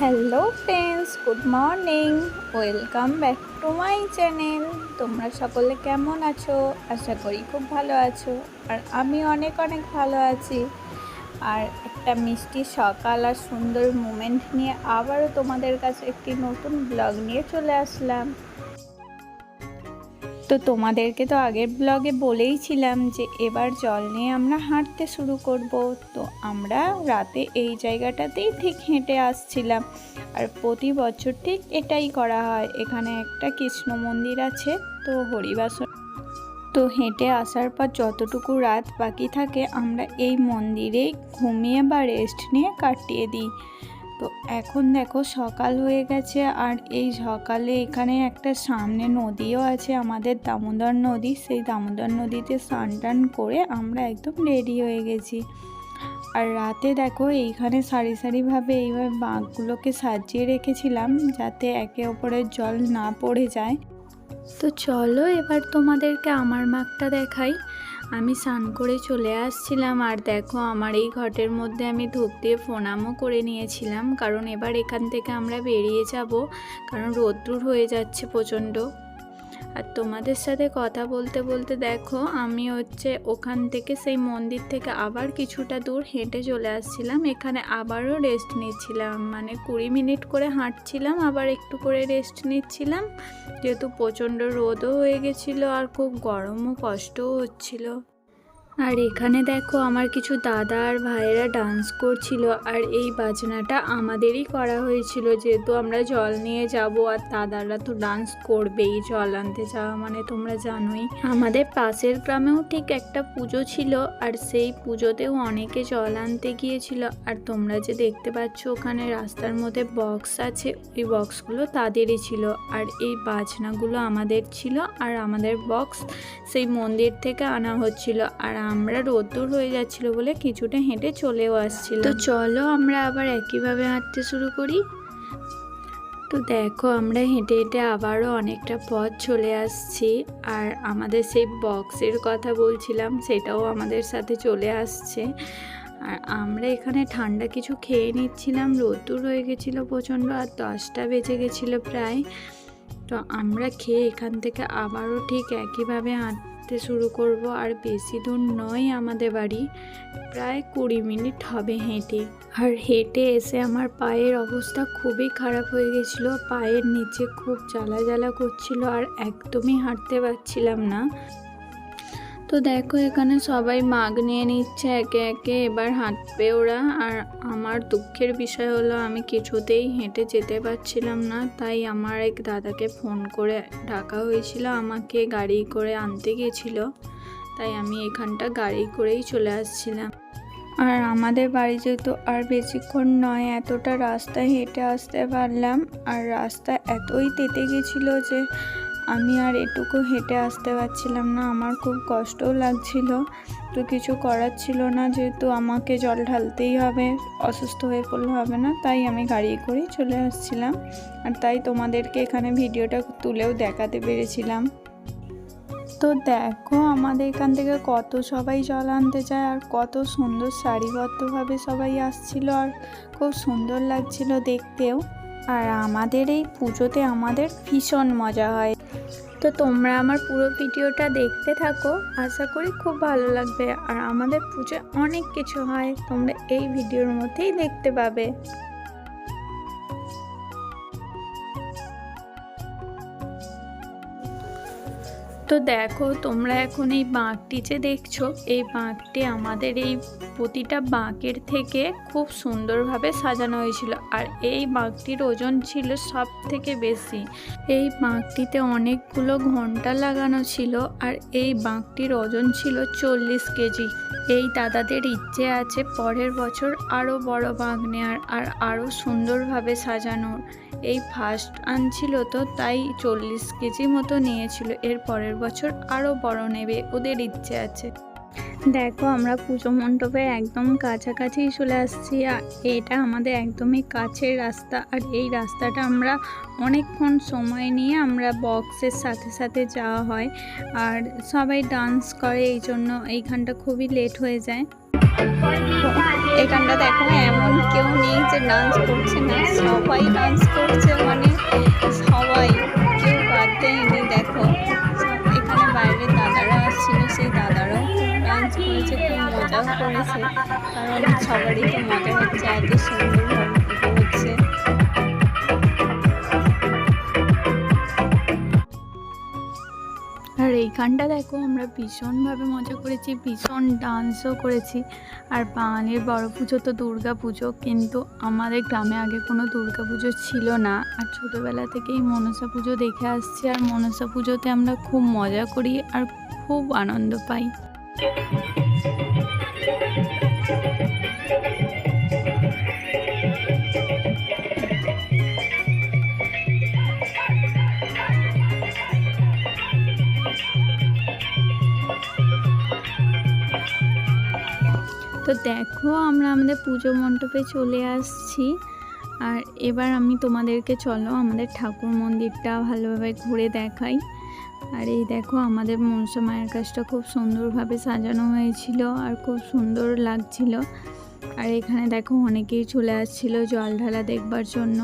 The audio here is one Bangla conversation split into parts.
Hello friends, good morning, welcome back to my channel. তোমরা সকলে কেমন আছো? আশা করি খুব ভালো আছো, আর আমি অনেক অনেক ভালো আছি। আর একটা মিষ্টি সকাল আর সুন্দর মুমেন্ট নিয়ে আবারও তোমাদের কাছে একটি নতুন ব্লগ নিয়ে চলে আসলাম। তো তোমাদেরকে তো আগের ব্লগে বলেইছিলাম যে এবার জল নিয়ে আমরা হাঁটতে শুরু করব। তো আমরা রাতে এই জায়গাটাতেই ঠিক হেঁটে আসছিলাম। আর প্রতি বছর ঠিক এটাই করা হয়। এখানে একটা কৃষ্ণ মন্দির আছে, তো হরিবাসন। তো হেঁটে আসার পর যতটুকু রাত বাকি থাকে, আমরা এই মন্দিরেই ঘুমিয়ে বা রেস্ট নিয়ে কাটিয়ে দিই। তো এখন দেখো সকাল হয়ে গেছে আর এই সকালে এখানে একটা সামনে নদীও আছে আমাদের দামোদর নদী। সেই দামোদর নদীতে স্নান টান করে আমরা একদম রেডি হয়ে গেছি। আর রাতে দেখো এইখানে সারি সারিভাবে এইভাবে বাঁকগুলোকে সাজিয়ে রেখেছিলাম যাতে একে অপরের জল না পড়ে যায়। তো চলো এবার তোমাদেরকে আমার মাগটা দেখাই। আমি স্নান করে চলে আসছিলাম আর দেখো আমার এই ঘটের মধ্যে আমি ধূপ দিয়ে ফোনামও করে নিয়েছিলাম, কারণ এবার এখান থেকে আমরা বেরিয়ে যাব, কারণ রোদ্দুর হয়ে যাচ্ছে প্রচণ্ড। আর তোমাদের সাথে কথা বলতে বলতে দেখো, আমি হচ্ছে ওখান থেকে সেই মন্দির থেকে আবার কিছুটা দূর হেঁটে চলে আসছিলাম। এখানে আবারও রেস্ট নিচ্ছিলাম। মানে কুড়ি মিনিট করে হাঁটছিলাম, আবার একটু করে রেস্ট নিচ্ছিলাম। যেহেতু প্রচণ্ড রোদও হয়ে গেছিল আর খুব গরমও, কষ্টও হচ্ছিল। আর এখানে দেখো আমার কিছু দাদা আর ভাইয়েরা ডান্স করছিল আর এই বাজনাটা আমাদেরই করা হয়েছিল। যেহেতু আমরা জল নিয়ে যাব আর দাদারা তো ডান্স করবেই, জল আনতে যাওয়া মানে তোমরা জানোই। আমাদের পাশের গ্রামেও ঠিক একটা পুজো ছিল আর সেই পুজোতেও অনেকে জল আনতে গিয়েছিল। আর তোমরা যে দেখতে পাচ্ছ ওখানে রাস্তার মধ্যে বক্স আছে, ওই বক্সগুলো তাদেরই ছিল। আর এই বাজনাগুলো আমাদের ছিল আর আমাদের বক্স সেই মন্দির থেকে আনা হচ্ছিল। আর আমরা রোদ্দুর হয়ে যাচ্ছিল বলে কিছুটা হেঁটে চলেও আসছিল তো চলো আমরা আবার একইভাবে হাঁটতে শুরু করি। তো দেখো আমরা হেঁটে হেঁটে আবারও অনেকটা পথ চলে আসছি আর আমাদের সেই বক্সের কথা বলছিলাম সেটাও আমাদের সাথে চলে আসছে। আর আমরা এখানে ঠান্ডা কিছু খেয়ে নিচ্ছিলাম রোদ্দুর হয়ে গেছিল প্রচণ্ড আর দশটা বেজে গেছিল প্রায়। তো আমরা খেয়ে এখান থেকে আবারও ঠিক একইভাবে হাঁটতে শুরু করব, আর বেশি দূর নয় আমাদের বাড়ি। প্রায় কুড়ি মিনিট হবে হেঁটে। আর হেঁটে এসে আমার পায়ের অবস্থা খুবই খারাপ হয়ে গেছিল। পায়ের নিচে খুব জ্বালা জ্বালা করছিল আর একদমই হাঁটতে পারছিলাম না। তো দেখো, এখানে সবাই মাগ নিয়ে নিচ্ছে একে একে। এবার হাঁটবে ওরা। আর আমার দুঃখের বিষয় হলো, আমি কিছুতেই হেঁটে যেতে পারছিলাম না। তাই আমার এক দাদাকে ফোন করে ডাকা হয়েছিল। আমাকে গাড়ি করে আনতে গেছিল তাই আমি এখানটা গাড়ি করেই চলে আসছিলাম। আর আমাদের বাড়ি যেহেতু আর বেশিক্ষণ নয়, এতটা রাস্তা হেঁটে আসতে পারলাম। আর রাস্তা এতই তেতে গেছিল যে আমি আর এটুকু হেঁটে আসতে পারছিলাম না। আমার খুব কষ্টও লাগছিল। তো কিছু করার ছিল না, যেহেতু আমাকে জল ঢালতেই হবে, অসুস্থ হয়ে পড়লে হবে না, তাই আমি গাড়ি করেই চলে আসছিলাম। আর তাই তোমাদেরকে এখানে ভিডিওটা তুলেও দেখাতে পেরেছিলাম। তো দেখো, আমাদের এখান থেকে কত সবাই জল আনতে যায়, আর কত সুন্দর সারিবদ্ধভাবে সবাই আসছিল, আর খুব সুন্দর লাগছিল দেখতেও। আর আমাদের এই পুজোতে আমাদের ভীষণ মজা হয়। তো তোমরা আমার পুরো ভিডিওটা দেখতে থাকো। আশা করি খুব ভালো লাগবে। আর আমাদের পুজো অনেক কিছু হয়, তোমরা এই ভিডিওর মধ্যেই দেখতে পাবে। তো দেখো, তোমরা এখন এই বাঁকটি যে দেখছ, এই বাঁকটি আমাদের এই প্রতিটা বাঁকের থেকে খুব সুন্দরভাবে সাজানো হয়েছিল। আর এই বাঁকটির ওজন ছিল সব থেকে বেশি। এই বাঁকটিতে অনেকগুলো ঘণ্টা লাগানো ছিল আর এই বাঁকটির ওজন ছিল চল্লিশ কেজি। এই দাদাদের ইচ্ছে আছে পরের বছর আরও বড় বাঁক নেওয়ার আর আরও সুন্দরভাবে সাজানোর। এই ফার্স্ট আনছিল তো তাই চল্লিশ কেজি মতো নিয়েছিল। এর পরের বছর আরও বড় নেবে ওদের ইচ্ছে আছে। দেখো আমরা পুজো মণ্ডপের একদম কাছাকাছি চলে আসছি আর এটা আমাদের একদমই কাছের রাস্তা। আর এই রাস্তাটা আমরা অনেকক্ষণ সময় নিয়ে আমরা বক্সের সাথে সাথে যাওয়া হয়। আর সবাই ডান্স করে এই জন্য এইখানটা খুবই লেট হয়ে যায়। এখানটা দেখো, এমন কেউ নেই যে ডান্স করছে না, সবাই ডান্স করছে মানে সবাই, কেউ বাদ দেয়নি, দেখো। এখানে বাইরে দাদারা আসছিল, সেই দাদারাও ডান্স করেছে, খুব মজাও করেছে, কারণ সবারই তো মজা হচ্ছে, এত সুন্দরভাবে এইখানটা দেখো, আমরা ভীষণভাবে মজা করেছি, ভীষণ ডান্সও করেছি। আর বাঙালির বড় পুজো তো দুর্গা পুজো, কিন্তু আমাদের গ্রামে আগে কোনো দুর্গা পুজো ছিল না। আর ছোটোবেলা থেকেই মনসা পুজো দেখে আসছি, আর মনসা পুজোতে আমরা খুব মজা করি আর খুব আনন্দ পাই। দেখো, আমরা আমাদের পুজো মণ্ডপে চলে আসছি। আর এবার আমি তোমাদেরকে, চলো আমাদের ঠাকুর মন্দিরটা ভালোভাবে ঘুরে দেখাই। আর এই দেখো, আমাদের মনসা মায়ের কাজটা খুব সুন্দরভাবে সাজানো হয়েছিল আর খুব সুন্দর লাগছিল। আর এখানে দেখো, অনেকেই চলে আসছিল জল ঢালা দেখবার জন্য।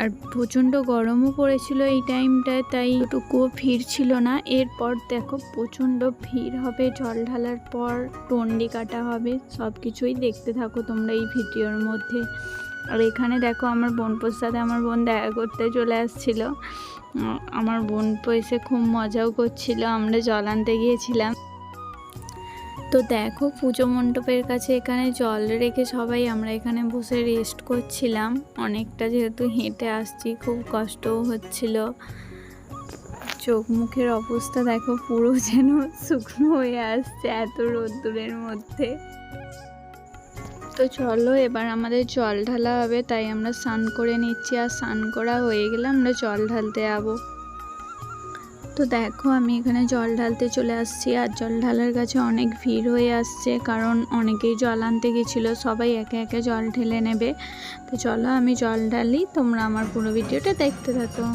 আর প্রচণ্ড গরমও পড়েছিল এই টাইমটায়, তাই টুকুও ভিড় ছিল না। এরপর দেখো প্রচণ্ড ভিড় হবে, জল ঢালার পর টন্ডি কাটা হবে সব কিছুই দেখতে থাকো তোমরা এই ভিডিওর মধ্যে। আর এখানে দেখো আমার বোনপোর সাথে আমার বোন দেখা করতে চলে আসছিল। আমার বোন এসে খুব মজাও করছিল, আমরা জল আনতে গিয়েছিলাম। তো দেখো পুজো মণ্ডপের কাছে এখানে জল রেখে সবাই আমরা এখানে বসে রেস্ট করছিলাম। অনেকটা যেহেতু হেঁটে আসছি, খুব কষ্টও হচ্ছিল। চোখ মুখের অবস্থা দেখো পুরো যেন শুকনো হয়ে আসছে এত রোদ্দুরের মধ্যে। তো চলো এবার আমাদের জল ঢালা হবে, তাই আমরা স্নান করে নিচ্ছি। আর স্নান করা হয়ে গেলে আমরা জল ঢালতে যাব। তো দেখো, আমি এখানে জল ঢালতে চলে আসছি আর জল ঢালার কাছে অনেক ভিড় হয়ে আসছে কারণ অনেকেই জল আনতে গেছিল, সবাই একে একে জল ঢেলে নেবে। তো চলো আমি জল ঢালি, তোমরা আমার পুরো ভিডিওটা দেখতে থাকো।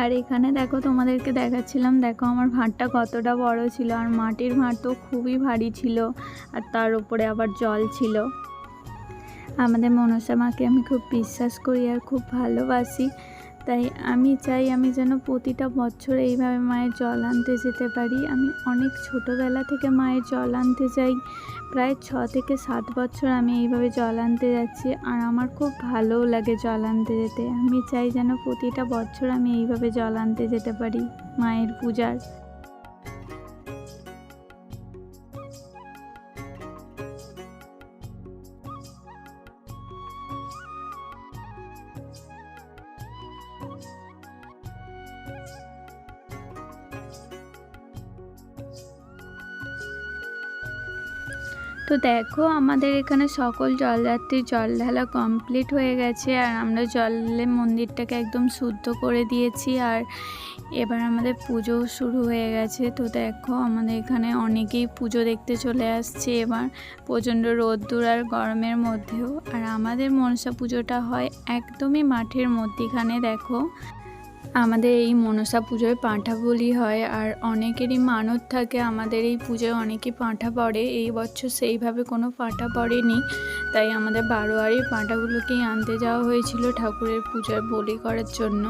আর এখানে দেখো তোমাদেরকে দেখাচ্ছিলাম, দেখো আমার ভাঁড়টা কতটা বড় ছিল আর মাটির ভাঁড় তো খুবই ভারী ছিল আর তার উপরে আবার জল ছিল। আমাদের মনসা মাকে আমি খুব বিশ্বাস করি আর খুব ভালোবাসি। তাই আমি চাই আমি যেন প্রতিটা বছর এইভাবে মায়ের জল আনতে যেতে পারি। আমি অনেক ছোটোবেলা থেকে মায়ের জল আনতে যাই। প্রায় ছ থেকে সাত বছর আমি এইভাবে জল আনতে যাচ্ছি আর আমার খুব ভালোও লাগে জল আনতে যেতে। আমি চাই যেন প্রতিটা বছর আমি এইভাবে জল আনতে যেতে পারি মায়ের পূজার। তো দেখো আমাদের এখানে সকল জলযাত্রীর জল ঢালা কমপ্লিট হয়ে গেছে আর আমরা জলে মন্দিরটাকে একদম শুদ্ধ করে দিয়েছি আর এবার আমাদের পুজো শুরু হয়ে গেছে। তো দেখো আমাদের এখানে অনেকেই পুজো দেখতে চলে আসছে এবার প্রচণ্ড রোদ্দুর আর গরমের মধ্যেও। আর আমাদের মনসা পুজোটা হয় একদমই মাঠের মধ্যিখানে, দেখো। আমাদের এই মনসা পুজোয় পাঁঠা বলি হয় আর অনেকেরই মানত থাকে। আমাদের এই পুজোয় অনেকে পাঁঠা পড়ে। এই বছর সেইভাবে কোনো পাঁঠা পড়েনি। তাই আমাদের বারোয়ারি পাঁঠাগুলোকেই আনতে যাওয়া হয়েছিল ঠাকুরের পূজায় বলি করার জন্য।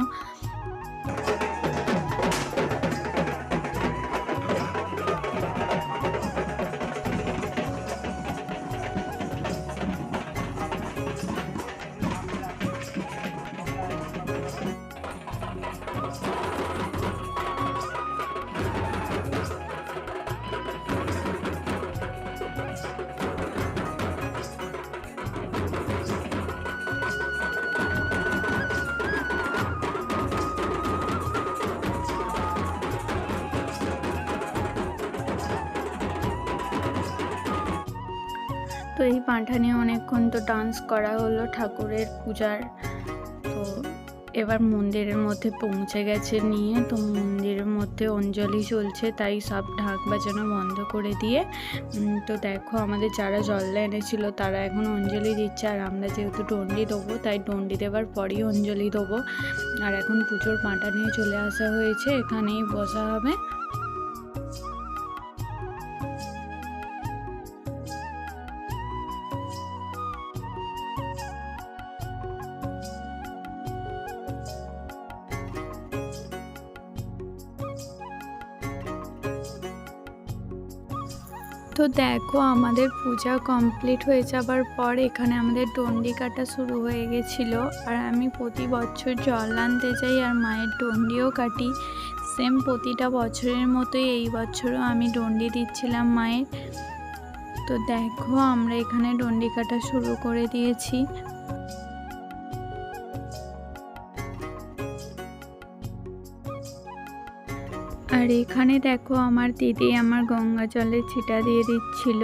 এই পাঁঠা নিয়ে অনেকক্ষণ তো ডান্স করা হলো ঠাকুরের পূজার। তো এবার মন্দিরের মধ্যে পৌঁছে গেছে নিয়ে। তো মন্দিরের মধ্যে অঞ্জলি চলছে, তাই সব ঢাক বাজানো বন্ধ করে দিয়ে তো দেখো আমাদের যারা জল এনেছিল তারা এখন অঞ্জলি দিচ্ছে। আর আমরা যেহেতু ডন্ডি দেবো, তাই ডন্ডি দেওয়ার পরেই অঞ্জলি দেবো। আর এখন পুজোর পাঁটা নিয়ে চলে আসা হয়েছে, এখানেই বসা হবে। তো দেখো আমাদের পূজা কমপ্লিট হয়ে যাবার পর এখানে আমাদের ডন্ডি কাটা শুরু হয়ে গেছিল। আর আমি প্রতি বছর জল আনতে যাই আর মায়ের ডন্ডিও কাটি। সেম প্রতিটা বছরের মতোই এই বছরও আমি ডন্ডি দিচ্ছিলাম মায়ের। তো দেখো আমরা এখানে ডন্ডি কাটা শুরু করে দিয়েছি। আর এখানে দেখো আমার দিদি আমার গঙ্গা জলের ছিটা দিয়ে দিচ্ছিল।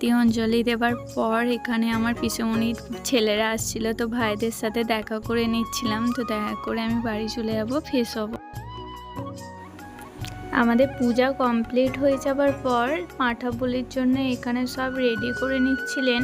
দিয়ে অঞ্জলি দেওয়ার পর এখানে আমার পিসেমণির ছেলেরা আসছিল, তো ভাইদের সাথে দেখা করে নিচ্ছিলাম, তো দেখা করে আমি বাড়ি চলে যাব ফেস হব। আমাদের পূজা কমপ্লিট হয়ে যাবার পর মাঠা বলির জন্য এখানে সব রেডি করে নিচ্ছিলেন।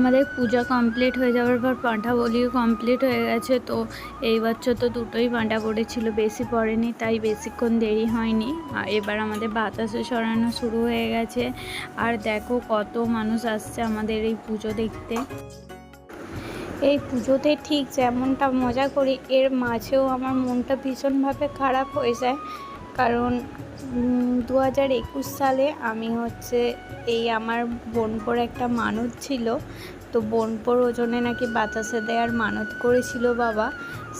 আমাদের পূজা কমপ্লিট হয়ে যাওয়ার পর পাঁঠা বলিও কমপ্লিট হয়ে গেছে, তো এই বছর তো দুটোই পাঁঠা পড়েছিল, বেশি পড়েনি, তাই বেশিক্ষণ দেরি হয়নি। আর এবার আমাদের বাতাসে সরানো শুরু হয়ে গেছে, আর দেখো কত মানুষ আসছে আমাদের এই পুজো দেখতে। এই পুজোতে ঠিক যেমনটা মজা করি, এর মাঝেও আমার মনটা ভীষণভাবে খারাপ হয়ে যায়। কারণ দু হাজার একুশ সালে আমি হচ্ছে এই আমার বোনপোর একটা মানত ছিল। তো বোনপোর ওজনে নাকি বাতাসে দেওয়ার মানত করেছিল বাবা।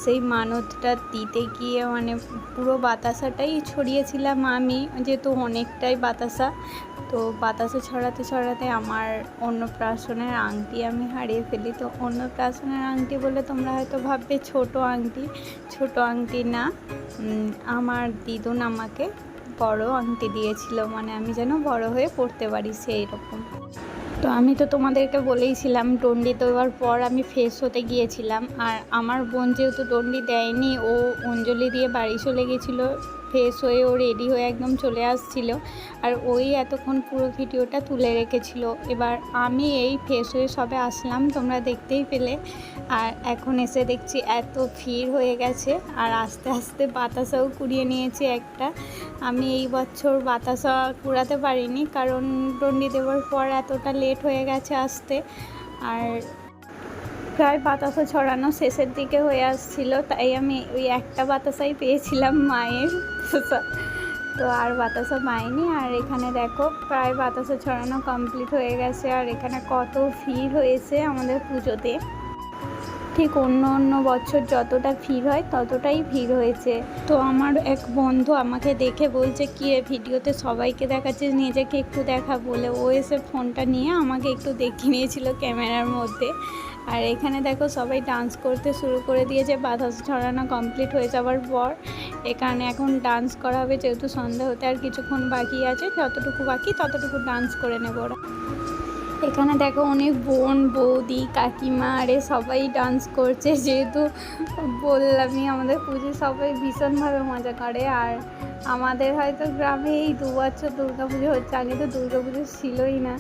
সেই মানতটা দিতে গিয়ে মানে পুরো বাতাসাটাই ছড়িয়েছিলাম আমি, যেহেতু অনেকটাই বাতাসা। তো বাতাসে ছড়াতে ছড়াতে আমার অন্নপ্রাশনের আংটি আমি হারিয়ে ফেলি। তো অন্নপ্রাশনের আংটি বলে তোমরা হয়তো ভাববে ছোট আংটি। ছোট আংটি না আমার দিদুন আমাকে বড় আংটি দিয়েছিল। মানে আমি যেন বড় হয়ে পড়তে পারি সেই রকম। তো আমি তো তোমাদেরকে বলেইছিলাম, ডন্ডি দেওয়ার পর আমি ফ্রেশ হতে গিয়েছিলাম। আর আমার বোন যেহেতু ডন্ডি দেয়নি, ও অঞ্জলি দিয়ে বাড়ি চলে গেছিল। ফ্রেশ হয়ে ও রেডি হয়ে একদম চলে আসছিল। আর ওই এতক্ষণ পুরো ভিডিওটা তুলে রেখেছিল। এবার আমি এই ফ্রেশ হয়ে সবে আসলাম, তোমরা দেখতেই পেলে। আর এখন এসে দেখছি এত ভিড় হয়ে গেছে। আর আস্তে আস্তে বাতাসাও কুড়িয়ে নিয়েছি একটা। আমি এই বছর বাতাসা কুড়াতে পারিনি, কারণ ডন্ডি দেওয়ার পর এতটা লেট হয়ে গেছে আসতে। আর প্রায় বাতাসা ছড়ানো শেষের দিকে হয়ে আসছিল। তাই আমি ওই একটা বাতাসাই পেয়েছিলাম মায়ের। তো আর বাতাসা পাইনি আর এখানে দেখো প্রায় বাতাসা ছড়ানো কমপ্লিট হয়ে গেছে, আর এখানে কত ভিড় হয়েছে আমাদের পুজোতে। ঠিক অন্য অন্য বছর যতটা ভিড় হয় ততটাই ভিড় হয়েছে। তো আমার এক বন্ধু আমাকে দেখে বলছে, কি ভিডিওতে সবাইকে দেখাচ্ছে, নিজেকে একটু দেখা বলে। ও এসে ফোনটা নিয়ে আমাকে একটু দেখিয়ে নিয়েছিল ক্যামেরার মধ্যে। আর এখানে দেখো সবাই ডান্স করতে শুরু করে দিয়েছে বাতাস ছড়ানো কমপ্লিট হয়ে যাওয়ার পর এখানে এখন ডান্স করা হবে, যেহেতু সন্ধ্যা হতে আর কিছুক্ষণ বাকি আছে, যতটুকু বাকি ততটুকু ডান্স করে নেব ওরা। এখানে দেখো অনেক বোন, বৌদি, কাকিমা, আরে সবাই ডান্স করছে। যেহেতু বললামই আমাদের পুজো সবাই ভীষণভাবে মজা করে। আর আমাদের হয়তো গ্রামে এই দু বছর দুর্গা পুজো হচ্ছে, আগে তো দুর্গা পুজো ছিলই না।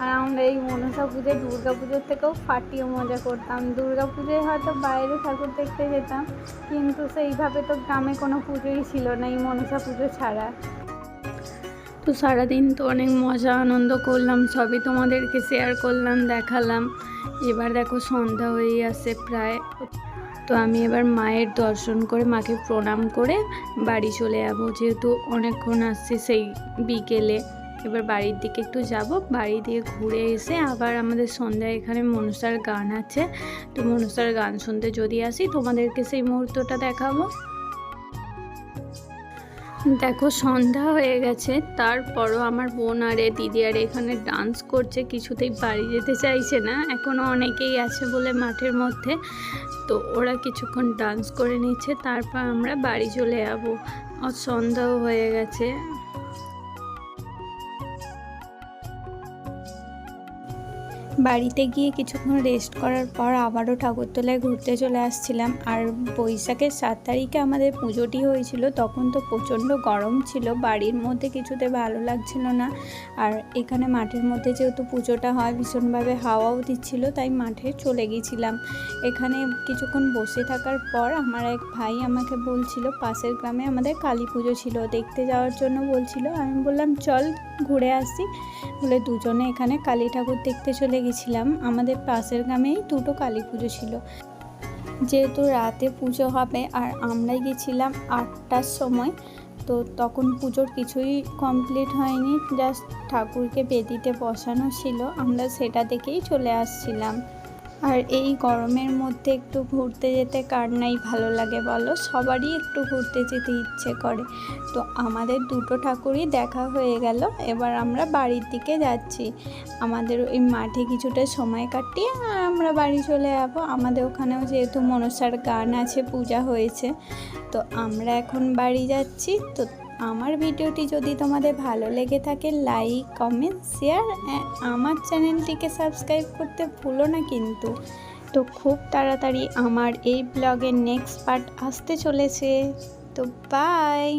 আর আমরা এই মনসা পুজোয় দুর্গা পুজোর থেকেও ফাটিয়ে মজা করতাম। দুর্গা পুজোয় হয়তো বাইরে ঠাকুর দেখতে যেতাম, কিন্তু সেইভাবে তো গ্রামে কোনো পুজোই ছিল না এই মনসা পুজো ছাড়া। তো সারাদিন তো অনেক মজা, আনন্দ করলাম, সবই তোমাদেরকে শেয়ার করলাম, দেখালাম। এবার দেখো সন্ধ্যা হয়ে আসে প্রায়। তো আমি এবার মায়ের দর্শন করে, মাকে প্রণাম করে বাড়ি চলে যাব। যেহেতু অনেকক্ষণ আসছি সেই বিকেলে। এবার বাড়ির দিকে একটু যাব। বাড়ি দিয়ে ঘুরে এসে আবার আমাদের সন্ধ্যায় এখানে মনসার গান আছে। তো মনসার গান শুনতে যদি আসি, তোমাদেরকে সেই মুহূর্তটা দেখাবো। দেখো, সন্ধ্যা হয়ে গেছে। তারপরও আমার বোন আর এ দিদি আর এখানে ডান্স করছে, কিছুতেই বাড়ি যেতে চাইছে না। এখনও অনেকেই আছে বলে মাঠের মধ্যে। তো ওরা কিছুক্ষণ ডান্স করে নিচ্ছে, তারপর আমরা বাড়ি চলে যাব। আর সন্ধ্যাও হয়ে গেছে। বাড়িতে গিয়ে কিছুক্ষণ রেস্ট করার পর আবারও ঠাকুরতলায় ঘুরতে চলে আসছিলাম। আর বৈশাখের সাত তারিখে আমাদের পুজোটি হয়েছিল, তখন তো প্রচণ্ড গরম ছিল, বাড়ির মধ্যে কিছুতে ভালো লাগছিল না। আর এখানে মাঠের মধ্যে যেহেতু পুজোটা হয়, ভীষণভাবে হাওয়াও দিচ্ছিল, তাই মাঠে চলে গেছিলাম। এখানে কিছুক্ষণ বসে থাকার পর আমার এক ভাই আমাকে বলছিল, পাশের গ্রামে আমাদের কালী পুজো ছিল, দেখতে যাওয়ার জন্য বলছিল। আমি বললাম, চল ঘুরে আসি। বলে দুজনে এখানে কালী ঠাকুর দেখতে চলে গেছিলাম আমাদের পাশের গ্রামেই দুটো কালী পুজো ছিল। যেহেতু রাতে পুজো হবে আর আমরাই গেছিলাম আটটার সময়, তো তখন পুজোর কিছুই কমপ্লিট হয়নি জাস্ট ঠাকুরকে বেদিতে বসানো ছিল। আমরা সেটা দেখেই চলে আসছিলাম। আর এই গরমের মধ্যে একটু ঘুরতে যেতে কার নাই ভালো লাগে বলো? সবারই একটু ঘুরতে যেতে ইচ্ছে করে। তো আমাদের দুটো ঠাকুরই দেখা হয়ে গেল, এবার আমরা বাড়ির দিকে যাচ্ছি। আমাদের ওই মাঠে কিছুটা সময় কাটিয়ে আর আমরা বাড়ি চলে যাব। আমাদের ওখানেও যেহেতু মনসার গান আছে, পূজা হয়েছে, তো আমরা এখন বাড়ি যাচ্ছি। তো আমার ভিডিওটি যদি তোমাদের ভালো লেগে থাকে লাইক কমেন্ট শেয়ার আমার চ্যানেলটিকে সাবস্ক্রাইব করতে ভুলো না কিন্তু। তো খুব তাড়াতাড়ি আমার এই ব্লগের নেক্সট পার্ট আসতে চলেছে। তো বাই